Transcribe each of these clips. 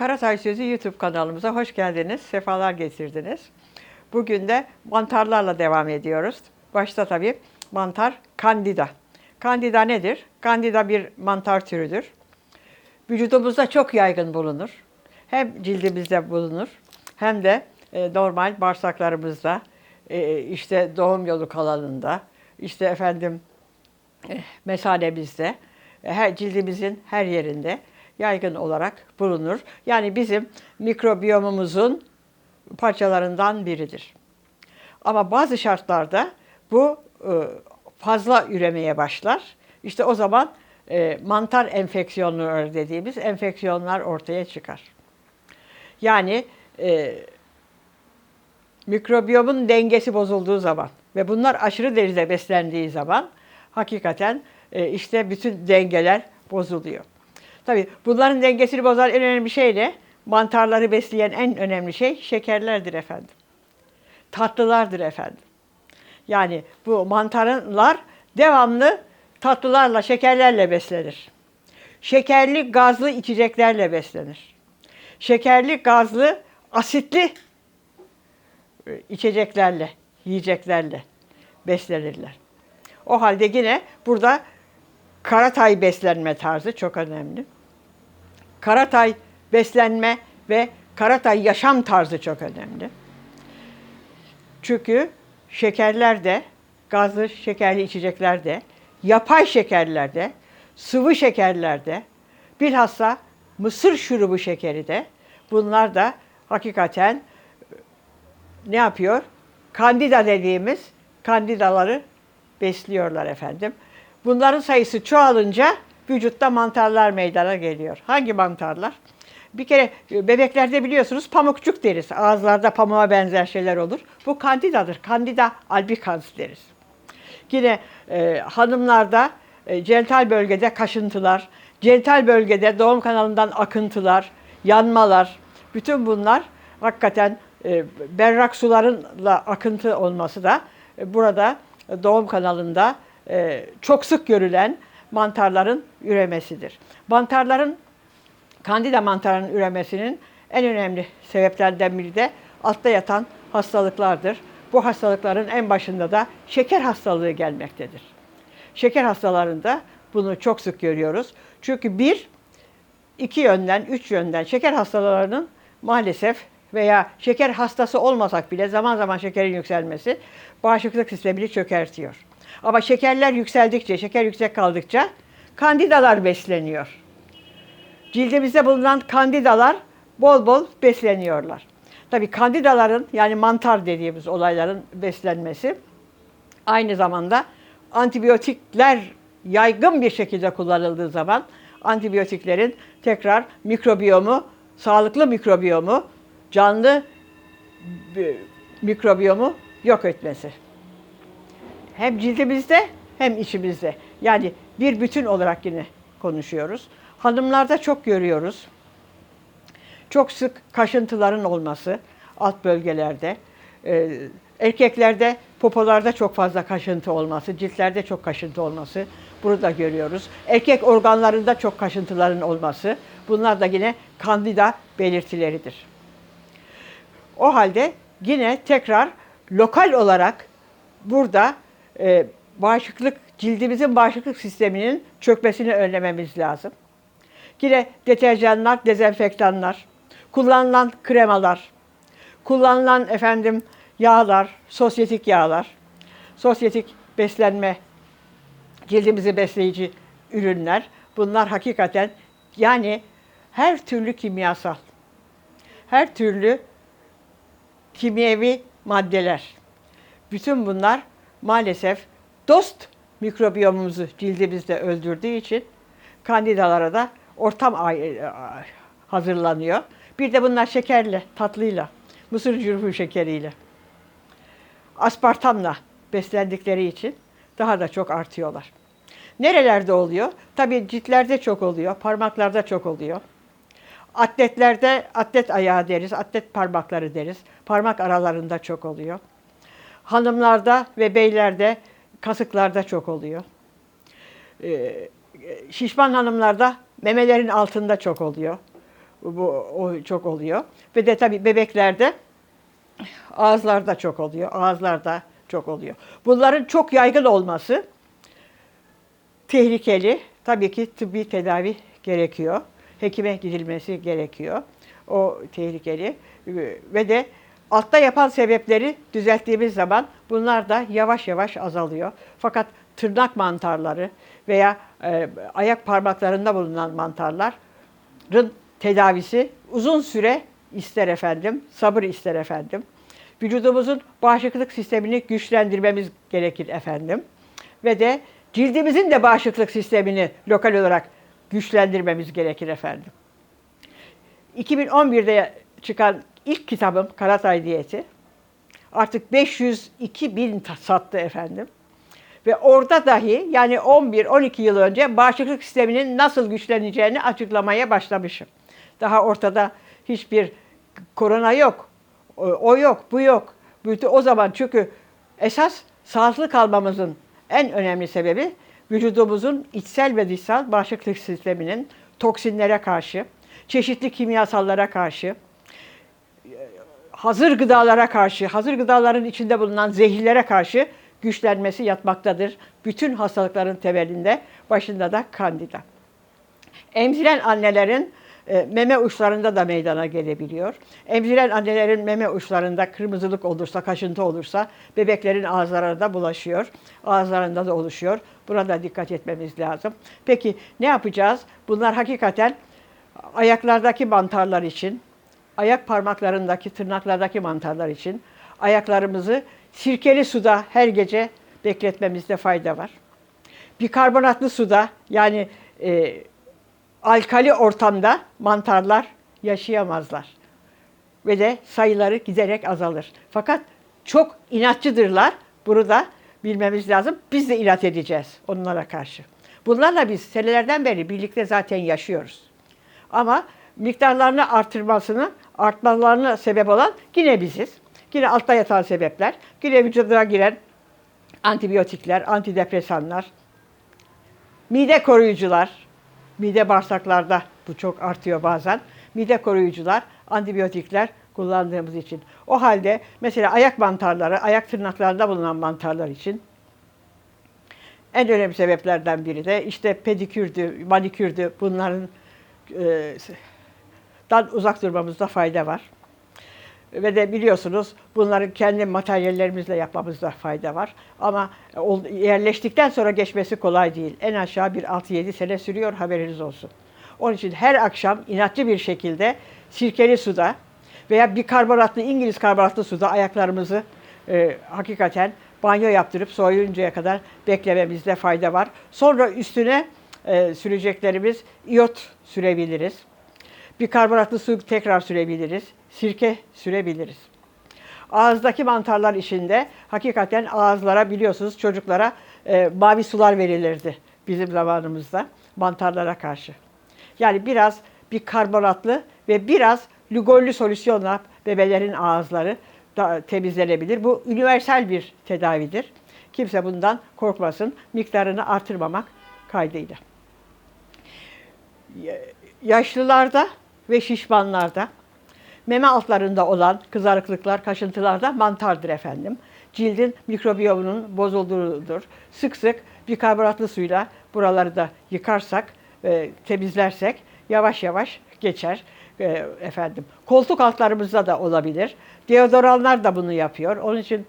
Karatay Sözü YouTube kanalımıza hoş geldiniz, sefalar getirdiniz. Bugün de mantarlarla devam ediyoruz. Başta tabii mantar kandida. Kandida nedir? Kandida bir mantar türüdür. Vücudumuzda çok yaygın bulunur. Hem cildimizde bulunur hem de e, normal bağırsaklarımızda, e, işte doğum yolu kanalında, işte efendim eh, mesanemizde, e, her cildimizin her yerinde yaygın olarak bulunur. Yani bizim mikrobiyomumuzun parçalarından biridir. Ama bazı şartlarda bu e, fazla üremeye başlar. İşte o zaman e, mantar enfeksiyonları dediğimiz enfeksiyonlar ortaya çıkar. Yani e, mikrobiyomun dengesi bozulduğu zaman ve bunlar aşırı derecede beslendiği zaman hakikaten e, işte bütün dengeler bozuluyor. Tabii bunların dengesini bozan en önemli şey ne? Mantarları besleyen en önemli şey şekerlerdir efendim. Tatlılardır efendim. Yani bu mantarlar devamlı tatlılarla, şekerlerle beslenir. Şekerli, gazlı içeceklerle beslenir. Şekerli, gazlı, asitli e, içeceklerle, yiyeceklerle beslenirler. O halde yine burada karatay beslenme tarzı çok önemli. Karatay beslenme ve karatay yaşam tarzı çok önemli. Çünkü şekerlerde, gazlı şekerli içeceklerde, yapay şekerlerde, sıvı şekerlerde, bilhassa mısır şurubu şekeri de bunlar da hakikaten ne yapıyor? Kandida dediğimiz kandidaları besliyorlar efendim. Bunların sayısı çoğalınca vücutta mantarlar meydana geliyor. Hangi mantarlar? Bir kere e, bebeklerde biliyorsunuz pamukçuk deriz. Ağızlarda pamuğa benzer şeyler olur. Bu kandidadır. Candida albicans deriz. Yine e, hanımlarda e, genital bölgede kaşıntılar, genital bölgede doğum kanalından akıntılar, yanmalar, bütün bunlar hakikaten e, berrak sularınla akıntı olması da e, burada e, doğum kanalında e, çok sık görülen mantarların üremesidir. Mantarların kandida mantarının üremesinin en önemli sebeplerinden biri de altta yatan hastalıklardır. Bu hastalıkların en başında da şeker hastalığı gelmektedir. Şeker hastalarında bunu çok sık görüyoruz. Çünkü bir, iki yönden, üç yönden şeker hastalarının maalesef veya şeker hastası olmasak bile zaman zaman şekerin yükselmesi bağışıklık sistemini çökertiyor. Ama şekerler yükseldikçe, şeker yüksek kaldıkça kandidalar besleniyor. Cildimizde bulunan kandidalar bol bol besleniyorlar. Tabii kandidaların yani mantar dediğimiz olayların beslenmesi aynı zamanda antibiyotikler yaygın bir şekilde kullanıldığı zaman antibiyotiklerin tekrar mikrobiyomu, sağlıklı mikrobiyomu, canlı e, mikrobiyomu yok etmesi. Hem cildimizde hem içimizde. Yani bir bütün olarak yine konuşuyoruz. Hanımlarda çok görüyoruz. Çok sık kaşıntıların olması alt bölgelerde. Ee, erkeklerde popolarda çok fazla kaşıntı olması, ciltlerde çok kaşıntı olması. Bunu da görüyoruz. Erkek organlarında çok kaşıntıların olması. Bunlar da yine kandida belirtileridir. O halde yine tekrar lokal olarak burada e, bağışıklık, cildimizin bağışıklık sisteminin çökmesini önlememiz lazım. Yine deterjanlar, dezenfektanlar, kullanılan kremalar, kullanılan efendim yağlar, sosyetik yağlar, sosyetik beslenme, cildimizi besleyici ürünler. Bunlar hakikaten yani her türlü kimyasal, her türlü kimyevi maddeler. Bütün bunlar maalesef dost mikrobiyomumuzu cildimizde öldürdüğü için kandidalara da ortam ay- hazırlanıyor. Bir de bunlar şekerle, tatlıyla, mısır cürfü şekeriyle, aspartamla beslendikleri için daha da çok artıyorlar. Nerelerde oluyor? Tabii ciltlerde çok oluyor, parmaklarda çok oluyor. Atletlerde atlet ayağı deriz, atlet parmakları deriz. Parmak aralarında çok oluyor. Hanımlarda ve beylerde, kasıklarda çok oluyor. Ee, şişman hanımlarda memelerin altında çok oluyor. Bu o çok oluyor. Ve de tabii bebeklerde ağızlarda çok oluyor. Ağızlarda çok oluyor. Bunların çok yaygın olması tehlikeli. Tabii ki tıbbi tedavi gerekiyor. Hekime gidilmesi gerekiyor. O tehlikeli. Ve de altta yapan sebepleri düzelttiğimiz zaman bunlar da yavaş yavaş azalıyor. Fakat tırnak mantarları veya e, ayak parmaklarında bulunan mantarların tedavisi uzun süre ister efendim, sabır ister efendim. Vücudumuzun bağışıklık sistemini güçlendirmemiz gerekir efendim. Ve de cildimizin de bağışıklık sistemini lokal olarak güçlendirmemiz gerekir efendim. 2011'de çıkan ilk kitabım Karatay Diyeti artık 502 bin sattı efendim. Ve orada dahi yani 11-12 yıl önce bağışıklık sisteminin nasıl güçleneceğini açıklamaya başlamışım. Daha ortada hiçbir korona yok, o yok, bu yok. Bütün o zaman çünkü esas sağlıklı kalmamızın en önemli sebebi vücudumuzun içsel ve dışsal bağışıklık sisteminin toksinlere karşı, çeşitli kimyasallara karşı, hazır gıdalara karşı, hazır gıdaların içinde bulunan zehirlere karşı güçlenmesi yatmaktadır. Bütün hastalıkların temelinde, başında da kandida. Emziren annelerin e, meme uçlarında da meydana gelebiliyor. Emziren annelerin meme uçlarında kırmızılık olursa, kaşıntı olursa bebeklerin ağızlarına da bulaşıyor. Ağızlarında da oluşuyor. Buna da dikkat etmemiz lazım. Peki ne yapacağız? Bunlar hakikaten ayaklardaki mantarlar için, ayak parmaklarındaki, tırnaklardaki mantarlar için ayaklarımızı sirkeli suda her gece bekletmemizde fayda var. Bikarbonatlı suda yani e, alkali ortamda mantarlar yaşayamazlar. Ve de sayıları giderek azalır. Fakat çok inatçıdırlar. Bunu da bilmemiz lazım. Biz de inat edeceğiz onlara karşı. Bunlarla biz senelerden beri birlikte zaten yaşıyoruz. Ama miktarlarını artırmasını, artmalarına sebep olan yine biziz. Yine altta yatan sebepler, yine vücuda giren antibiyotikler, antidepresanlar, mide koruyucular, mide bağırsaklarda bu çok artıyor bazen. Mide koruyucular, antibiyotikler kullandığımız için. O halde mesela ayak mantarları, ayak tırnaklarında bulunan mantarlar için en önemli sebeplerden biri de işte pedikürdü, manikürdü bunların e, dan uzak durmamızda fayda var. Ve de biliyorsunuz bunları kendi materyallerimizle yapmamızda fayda var. Ama ol- yerleştikten sonra geçmesi kolay değil. En aşağı bir 6-7 sene sürüyor haberiniz olsun. Onun için her akşam inatçı bir şekilde sirkeli suda veya bir karbonatlı İngiliz karbonatlı suda ayaklarımızı e, hakikaten banyo yaptırıp soğuyuncaya kadar beklememizde fayda var. Sonra üstüne e, süreceklerimiz iyot sürebiliriz. Bir karbonatlı su tekrar sürebiliriz. Sirke sürebiliriz. Ağızdaki mantarlar işinde hakikaten ağızlara biliyorsunuz çocuklara e, mavi sular verilirdi bizim zamanımızda mantarlara karşı. Yani biraz bir karbonatlı ve biraz lugollü solüsyonla bebelerin ağızları da temizlenebilir. Bu universal bir tedavidir. Kimse bundan korkmasın. Miktarını artırmamak kaydıyla yaşlılarda ve şişmanlarda, meme altlarında olan kızarıklıklar, kaşıntılarda mantardır efendim. Cildin mikrobiyomunun bozulduğudur. Sık sık bikarbonatlı suyla buraları da yıkarsak, e, temizlersek yavaş yavaş geçer e, efendim. Koltuk altlarımızda da olabilir. Deodoranlar da bunu yapıyor. Onun için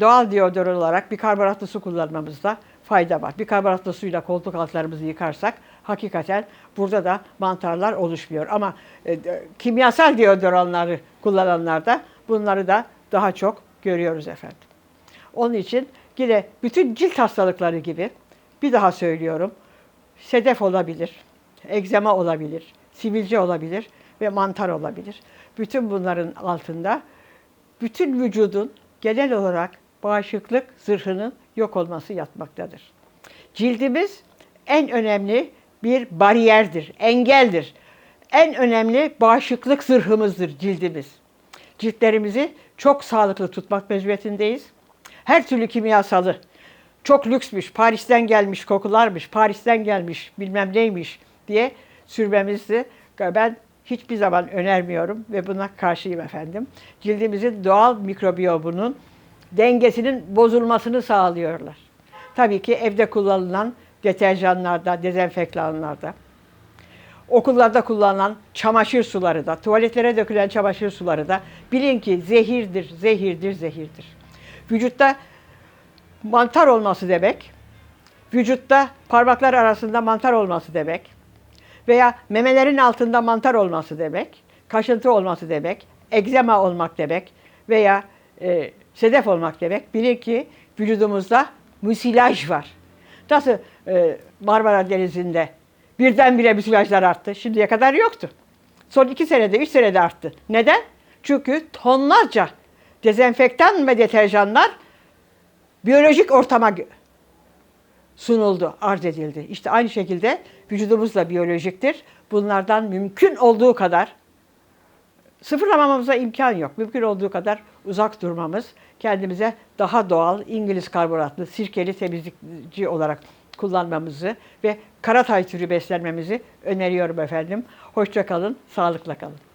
doğal deodoran olarak bikarbonatlı su kullanmamızda fayda var. Bikarbonatlı suyla koltuk altlarımızı yıkarsak hakikaten burada da mantarlar oluşmuyor. Ama e, kimyasal deodoranları kullananlarda bunları da daha çok görüyoruz efendim. Onun için yine bütün cilt hastalıkları gibi bir daha söylüyorum. Sedef olabilir, egzama olabilir, sivilce olabilir ve mantar olabilir. Bütün bunların altında bütün vücudun genel olarak bağışıklık zırhının yok olması yatmaktadır. Cildimiz en önemli bir bariyerdir, engeldir. En önemli bağışıklık zırhımızdır cildimiz. Ciltlerimizi çok sağlıklı tutmak mecburiyetindeyiz. Her türlü kimyasalı, çok lüksmüş, Paris'ten gelmiş kokularmış, Paris'ten gelmiş bilmem neymiş diye sürmemizi ben hiçbir zaman önermiyorum ve buna karşıyım efendim. Cildimizin doğal mikrobiyobunun dengesinin bozulmasını sağlıyorlar. Tabii ki evde kullanılan deterjanlarda, dezenfektanlarda, okullarda kullanılan çamaşır suları da, tuvaletlere dökülen çamaşır suları da bilin ki zehirdir, zehirdir, zehirdir. Vücutta mantar olması demek, vücutta parmaklar arasında mantar olması demek veya memelerin altında mantar olması demek, kaşıntı olması demek, egzema olmak demek veya e, sedef olmak demek. Bilin ki vücudumuzda müsilaj var. Nasıl e, Marmara Denizi'nde birdenbire müsilajlar arttı. Şimdiye kadar yoktu. Son iki senede, üç senede arttı. Neden? Çünkü tonlarca dezenfektan ve deterjanlar biyolojik ortama sunuldu, arz edildi. İşte aynı şekilde vücudumuz da biyolojiktir. Bunlardan mümkün olduğu kadar sıfırlamamıza imkan yok. Mümkün olduğu kadar uzak durmamız, kendimize daha doğal İngiliz karbonatlı, sirkeli temizlikçi olarak kullanmamızı ve karatay türü beslenmemizi öneriyorum efendim. Hoşça kalın, sağlıkla kalın.